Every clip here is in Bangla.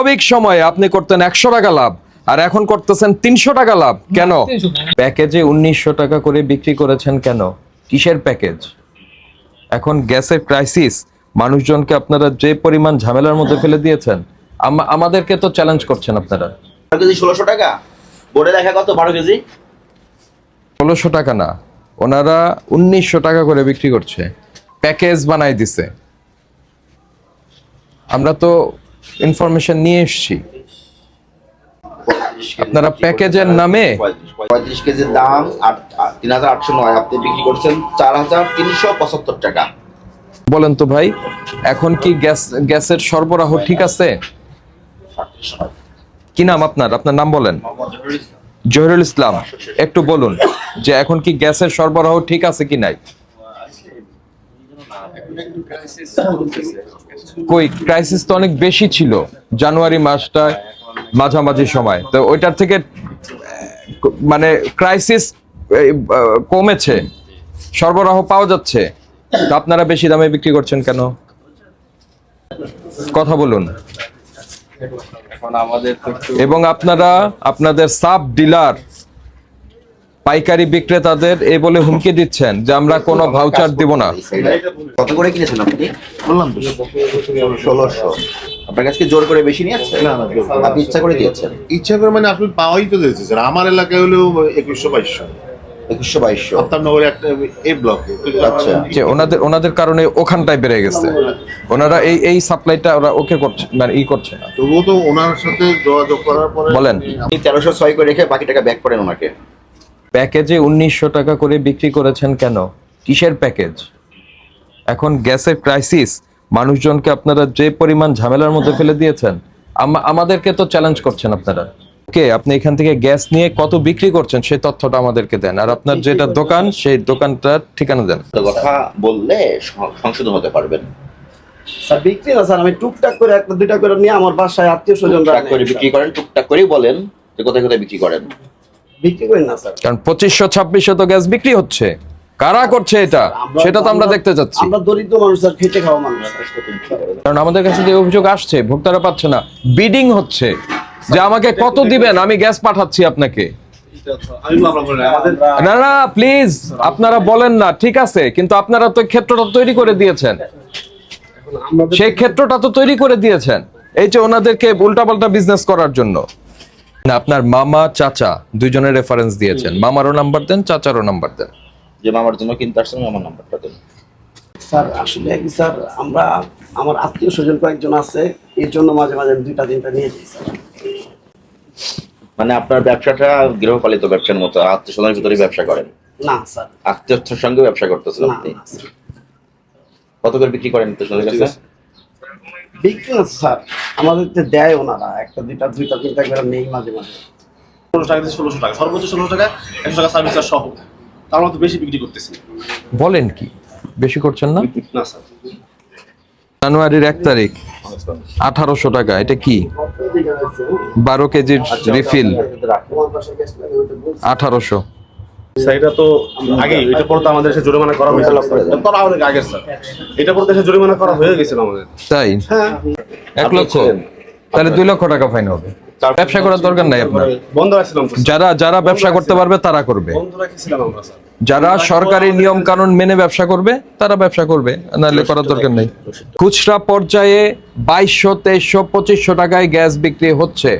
স্বাভাবিক সময়ে আপনি করতেন একশো টাকা লাভ আর এখন করতেছেন তিনশো টাকা লাভ। কেন? প্যাকেজে উনিশশো টাকা করে বিক্রি করেছেন কেন? কিসের প্যাকেজ? এখন গ্যাসের ক্রাইসিস মানুষজনকে আপনারা যে পরিমাণ ঝামেলার মধ্যে ফেলে দিয়েছেন আমাদেরকে তো চ্যালেঞ্জ করছেন আপনারা। কেজি ষোলোশো টাকা? বোর্ডে দেখা কত? বারো কেজি? ষোলোশো টাকা না ওনারা উনিশশো টাকা করে বিক্রি করছে। প্যাকেজ বানাই দিছে। আমরা তো ইনফরমেশন নিয়ে এসেছি। আপনারা প্যাকেজের নামে পঁয়ত্রিশ কেজির দাম তিন হাজার আটশো নয়। আপনি বিক্রি করছেন চার হাজার তিনশো পঁচাত্তর টাকা। বলেন তো ভাই এখন কি গ্যাস গ্যাসের সরবরাহ ঠিক আছে? কি নাম আপনার? আপনার নাম বলেন। জহিরুল ইসলাম একটু বলুন যে এখন কি গ্যাসের সরবরাহ ঠিক আছে কি নাই? কই ক্রাইসিস তো অনেক বেশি ছিল জানুয়ারি মাসটা মাঝামাঝি সময়। তো ওইটার থেকে মানে ক্রাইসিস কমেছে সরবরাহ পাওয়া যাচ্ছে। তো আপনারা বেশি দামে বিক্রি করছেন কেন? কথা বলুন। আমাদের এবং আপনারা আপনাদের সাব ডিলার পাইকারি বিক্রেতাদের এই বলে হুমকি দিচ্ছেন যে আমরা কোনো ভাউচার দিব না। কত করে কিনেছেন আপনি? বললাম ষোলোশো। আপনার কাছে জোর করে বেশি নিয়েছে? না, না, আপনি ইচ্ছা করে দিয়েছেন? ইচ্ছা করে মানে আসলে পাওয়াই তো দিয়েছে স্যার। আমার এলাকায় হলেও একুশশো বাইশশো। একুশশো বাইশশো। আপনার একটা এই ব্লকে আচ্ছা। যে ওনাদের ওনাদের কারণে ওখানটায় বেড়ে গেছে। ওনারা এই এই সাপ্লাইটা ওরা ওকে করছে মানে ই করছে না। তবুও তো ওনার সাথে যোগাযোগ করার পরে বলেন। আপনি তেরোশো ছয় করে রেখে বাকি টাকা ব্যাক করেন ওনাকে। প্যাকেজে উনিশশো টাকা করে বিক্রি করেছেন কেন? কিসের প্যাকেজ? এখন গ্যাসের ক্রাইসিস মানুষজনকে আপনারা যে পরিমাণ ঝামেলার মধ্যে ফেলে দিয়েছেন আমাদেরকে তো চ্যালেঞ্জ করছেন আপনারা। কে? আপনি এখান থেকে গ্যাস নিয়ে কত বিক্রি করছেন সেই তথ্যটা আমাদেরকে দেন। আর আপনার যেটা দোকান সেই দোকানটার ঠিকানা দেন। কথা বললে সংশোধন হতে পারবেন। স্যার বিক্রি না স্যার আমি টুকটাক করে একটা দুইটা করে নিয়ে আমার বাসায় আত্মীয় স্বজন করে বিক্রি করেন টুকটাক করেই বলেন যে কোথায় কোথায় বিক্রি করেন। বিক্রি করি না স্যার। কারণ পঁচিশশো ছাব্বিশশো তো গ্যাস বিক্রি হচ্ছে। কারা করছে এটা? সেটা তো আমরা দেখতে চাচ্ছি। আমরা দরিদ্র মানুষ স্যার খেটে খাওয়া মানুষ কারণ আমাদের কাছে যে অভিযোগ আসছে ভোক্তারা পাচ্ছে না বিডিং হচ্ছে। যে আমাকে কত দিবেন? আমি গ্যাস পাঠাচ্ছি আপনাকে। না না প্লিজ আপনারা বলেন না ঠিক আছে কিন্তু আপনারা তো ক্ষেত্রটা তৈরি করে দিয়েছেন। সেই ক্ষেত্রটা তো তৈরি করে দিয়েছেন। এই যে ওনাদেরকে উল্টাপাল্টা বিজনেস করার জন্য। না আপনার মামা চাচা দুইজনের রেফারেন্স দিয়েছেন। মামারও নাম্বার দেন চাচারও নাম্বার দেন। যে মামার জন্য কিনতে আসছেন আমার নাম্বারটা দেন স্যার আসলে কি স্যার আমরা আমার আত্মীয় স্বজন কয়েকজন আছে এর জন্য মাঝে মাঝে আমি দুইটা তিনটা নিয়ে যাই স্যার। মানে আপনার ব্যবসাটা গৃহপালিত ব্যবসার মতো আত্মীয় স্বজনের ভিতরে ব্যবসা করেন? না স্যার। আত্মীয়র সঙ্গে ব্যবসা করতেছেন আপনি? কত করে বিক্রি করেন আত্মীয় স্বজনের কাছে? বিক্রি স্যার আমাদের তো দেয় ওনারা একটা দুইটা দুইটা তিনটা করে নেই মাঝে মাঝে ষোলোশো টাকা থেকে ষোলোশো টাকা সর্বোচ্চ ষোলোশো টাকা একশো টাকা সার্ভিস চার্জ সহ তার মধ্যে বেশি বিক্রি করতেছি বলেন কি বেশি করছেন না না স্যার জানুয়ারির এক তারিখ আঠারোশো টাকা এটা কি বারো কেজির রিফিল। আঠারোশো এটা তো আগেই এটা পরে তো আমাদের জরিমানা করা হয়েছিল। এটা তো অনেক আগের স্যার এটা পরে এসে জরিমানা করা হয়ে গেছিল আমাদের। তাই? এক লক্ষ? তাহলে দুই লক্ষ টাকা ফাইন হবে। ব্যবসা করার দরকার নাই আপনার। বন্ধ রাখছিলাম যারা যারা ব্যবসা করতে পারবে তারা করবে। যারা সরকারি নিয়ম কানুন মেনে ব্যবসা করবে তারা ব্যবসা করবে। নাহলে করার দরকার নেই। খুচরা পর্যায়ে বাইশশো তেইশশো পঁচিশশো টাকায় গ্যাস বিক্রি হচ্ছে।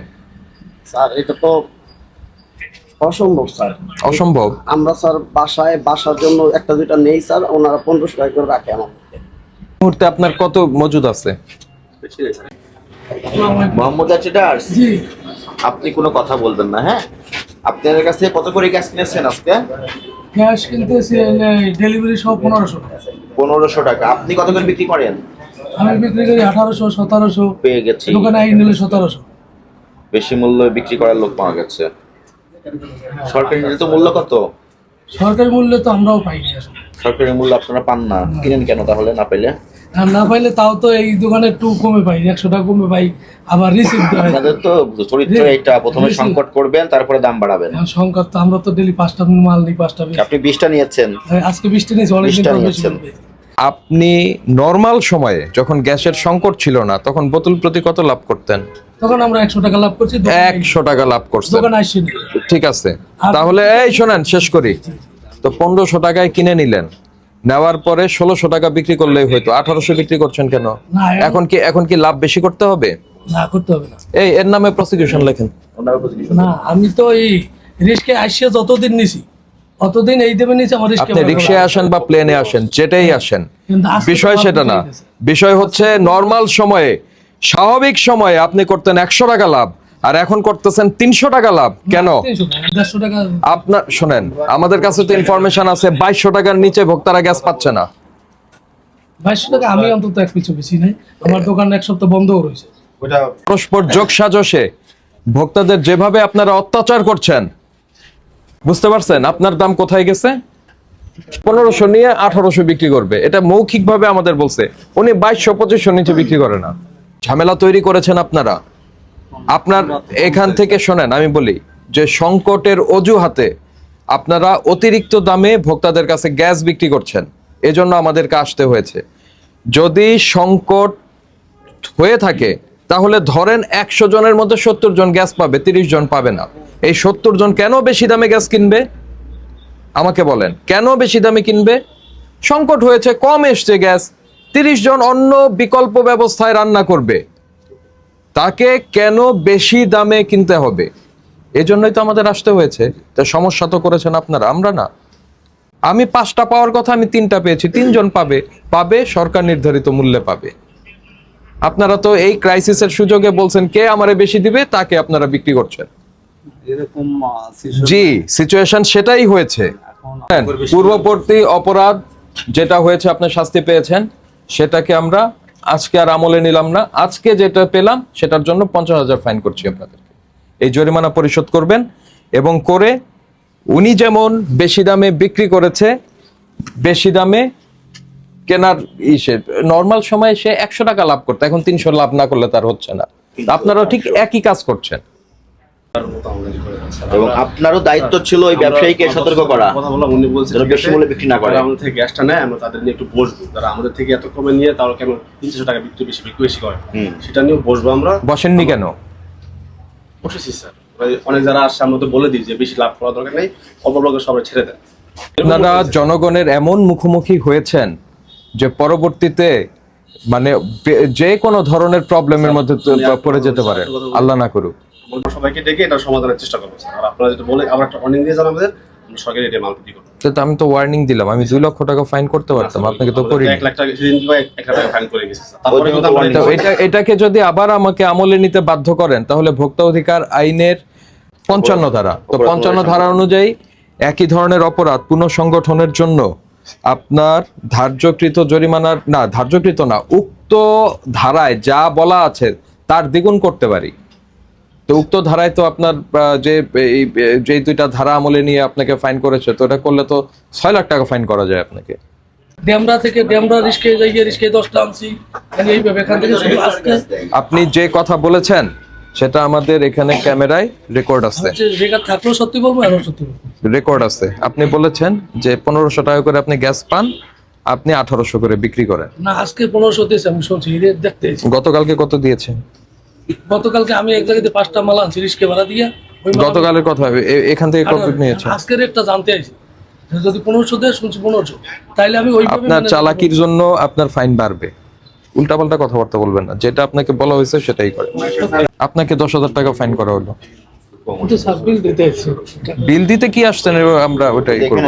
স্যার এটা তো অসম্ভব স্যার। অসম্ভব? আমরা স্যার বাসায় বাসার জন্য একটা দুইটা নেই স্যার ওনারা পনেরোশো টাকা করে রাখে আমাদের মুহূর্তে আপনার কত মজুদ আছে? মোহাম্মদ ট্রেডার্স আপনি কোনো কথা বলবেন না হ্যাঁ? আপনাদের কাছ থেকে কত করে গ্যাস কিনেছেন আজকে? গ্যাস কিনতেছি ডেলিভারি সহ পনেরোশো পনেরোশো টাকা। আপনি কত করে বিক্রি করেন? আমি বিক্রি করি আঠারোশো সতেরোশো। পেয়ে গেছি। দোকানে আই নিলে সতেরোশো। বেশি মূল্য বিক্রি করার লোক পাওয়া গেছে। সরকারি তো মূল্য কত? সরকারি মূল্যে তো আমরাও পাইনি আসলে। সরকারি মূল্য আপনারা পান না। কিনেন কেন তাহলে না আর না পাইলে তাও তো এই দোকানে একটু কমে পাই একশো টাকা কমে পাই আবার রিসিভ আপনাদের তো চরিত্র এটা প্রথমে সংকট করবেন তারপরে দাম বাড়াবেন। সংকট তো আমরা তো ডেলি পাঁচটা মাল নিই পাঁচটা আপনি বিশটা নিয়েছেন। আজকে বৃষ্টি নিয়েছি বিশটা পর বেশি নিয়েছেন। আপনি নর্মাল সময়ে যখন গ্যাসের সংকট ছিল না তখন বোতল প্রতি কত লাভ করতেন? তখন আমরা একশো টাকা লাভ করছি একশো টাকা। ঠিক আছে। তাহলে এই শোনেন শেষ করি। তো পনেরোশো টাকায় কিনে নিলেন। নেওয়ার পরে ষোলোশো টাকা বিক্রি করলেই হয়তো আঠারোশো বিক্রি করছেন কেন? এখন- কি এখন কি লাভ বেশি করতে হবে? না করতে হবে না। এই এর নামে প্রসিকিউশন লেখেন। না আমি তো এই রিস্কে আসছে যতদিন নিছি অতদিন এই দেবে নিছি আমার আপনি রিক্সায় আসেন বা প্লেনে আসেন যেটাই আসেন। বিষয় সেটা না। বিষয় হচ্ছে নর্মাল সময়ে স্বাভাবিক সময়ে আপনি করতেন একশো টাকা লাভ আর এখন করতেছেন তিনশো টাকা লাভ। কেন? আপনার শোনেন আমাদের কাছে তো ইনফরমেশন আছে বাইশশো টাকার নিচে ভোক্তারা গ্যাস পাচ্ছে না। বাইশশো টাকা আমি অন্তত এক পিছু বেশি নাই। আমার দোকান এক সপ্তাহ বন্ধও রয়েছে। পরস্পর যোগ সাজসে ভোক্তাদের যেভাবে আপনারা অত্যাচার করছেন বুঝতে পারছেন? আপনার দাম কোথায় গেছে? পনেরোশো নিয়ে আঠারোশো বিক্রি করবে। এটা মৌখিকভাবে আমাদের বলছে। উনি বাইশশো, পঁচিশশো নিচে বিক্রি করে না। ঝামেলা তৈরি করেছেন আপনারা। আপনার এখান থেকে শোনেন, আমি বলি যে সংকটের অজুহাতে আপনারা অতিরিক্ত দামে ভোক্তাদের কাছে গ্যাস বিক্রি করছেন। এজন্য আমাদেরকে আসতে হয়েছে। যদি সংকট হয়ে থাকে, তাহলে ধরেন একশো জনের মধ্যে সত্তর জন গ্যাস পাবে, তিরিশ জন পাবে না। এই সত্তর জন কেন বেশি দামে গ্যাস কিনবে? আমাকে বলেন, কেন বেশি দামে কিনবে? সংকট হয়েছে, কম এসছে গ্যাস। তিরিশ জন অন্য বিকল্প ব্যবস্থায় রান্না করবে। তাকে কেন বেশি দামে কিনতে হবে? এজন্যই তো আমাদের আসতে হয়েছে। তা সমস্যা তো করেছেন আপনারা, আমরা না। আমি পাঁচটা পাওয়ার কথা, আমি তিনটা পেয়েছি। তিনজন পাবে পাবে, সরকার নির্ধারিত মূল্যে পাবে। আপনারা তো এই ক্রাইসিসের সুযোগে বলছেন, কে আমারে বেশি দিবে? তাকে আপনারা বিক্রি করছেন। এরকম জি সিচুয়েশন সেটাই হয়েছে। হ্যাঁ, পূর্ববর্তী অপরাধ যেটা হয়েছে আপনি শাস্তি পেয়েছেন সেটাকে আমরা আজকে আর আমলে নিলাম না। আজকে যেটা পেলাম সেটার জন্য পঞ্চাশ হাজার ফাইন করছি আপনাদেরকে। এই জরিমানা পরিশোধ করবেন এবং করে উনি যেমন বেশি দামে বিক্রি করেছে বেশি দামে কেনার ইসে নর্মাল সময়ে সে একশো টাকা লাভ করতো এখন তিনশো লাভ না করলে তার হচ্ছে না। আপনারাও ঠিক একই কাজ করছেন। এবং আপনারও দায়িত্ব ছিল ওই ব্যবসায়ীকে সতর্ক করা। কথা বললাম উনি বলছেন বেশি মূল্যে বিক্রি না করে। আমাদের থেকে গ্যাসটা নেয় আমরা তাদের নিয়ে একটু বসবো। তারা আমাদের থেকে এত কমে নিয়ে তারা কেন তিনশো টাকা বিক্রি বেশি বিক্রি বেশি করে? সেটা নিয়েও বসবো আমরা। বসেননি কেন? বসেছি স্যার। অনেক যারা আসছে আমরা তো বলে দিই যে বেশি লাভ করা দরকার নেই অল্প সবাই ছেড়ে দেন। আপনারা জনগণের এমন মুখোমুখি হয়েছেন যে পরবর্তীতে মানে যে কোনো ধরনের প্রবলেমের মধ্যে পড়ে যেতে পারে। আল্লাহ না করুক। সবাইকে ডেকে এটা সমাধানের চেষ্টা করব স্যার। আর আপনারা যেটা বলে আবার একটা ওয়ার্নিং দিয়ে যান আমাদের আমরা সরকারি রেটে মাল বিক্রি করব। তো আমি তো ওয়ার্নিং দিলাম। আমি দুই লক্ষ টাকা ফাইন করতে পারতাম আপনাকে তো করিনি। এক লাখ টাকা ফাইন করে এটা এটাকে যদি আবার আমাকে আমলে নিতে বাধ্য করেন তাহলে ভোক্তা অধিকার আইনের পঞ্চান্ন ধারা। তো পঞ্চান্ন ধারা অনুযায়ী একই ধরনের অপরাধ পুনঃসংগঠনের জন্য আপনার ধার্যকৃত জরিমানার না ধার্যকৃত না উক্ত ধারায় যা বলা আছে তার দ্বিগুণ করতে পারি। তো উক্ত ধারায় তো আপনার যে যে দুইটা ধারা আমলে নিয়ে আপনাকে ফাইন করেছে তো এটা করলে তো ছয় লাখ টাকা ফাইন করা যায় আপনাকে। ড্যামরা থেকে ড্যামরা রিস্কে যাই রিস্কে দশটা আনছি এইভাবে এখান থেকে আপনি যে কথা বলেছেন সেটা আমাদের এখানে ক্যামেরায় রেকর্ড আছে। হচ্ছে থাকলেও সত্যি বলব এখন সত্যি রেকর্ড আছে। আপনি বলেছেন যে পনেরোশো টাকা করে আপনি গ্যাস পান আপনি আঠারোশো করে বিক্রি করেন। না আজকে পনেরোশো দিয়েছে আমি শুনছি দেখতে গতকালকে কত দিয়েছেন? গতকালকে আমি এক জায়গাতে পাঁচটা মাল আনছি রিস্কে ভাড়া দিয়ে। গতকালের কথা এ- এখান থেকে কত আর নিয়েছেন আজকে রেটটা জানতে আইছি যদি পনেরোশো দেয় শুনছি পনেরোশো। তাইলে আমি ওইভাবে আপনার চালাকির জন্য আপনার ফাইন বাড়বে। উল্টাপাল্টা কথাবার্তা বলবেন না। যেটা আপনাকে বলা হয়েছে সেটাই করে। আপনাকে দশ হাজার টাকা ফাইন করা হলো। বিল দিতে কি আসছেন? এবার আমরা ওটাই করব।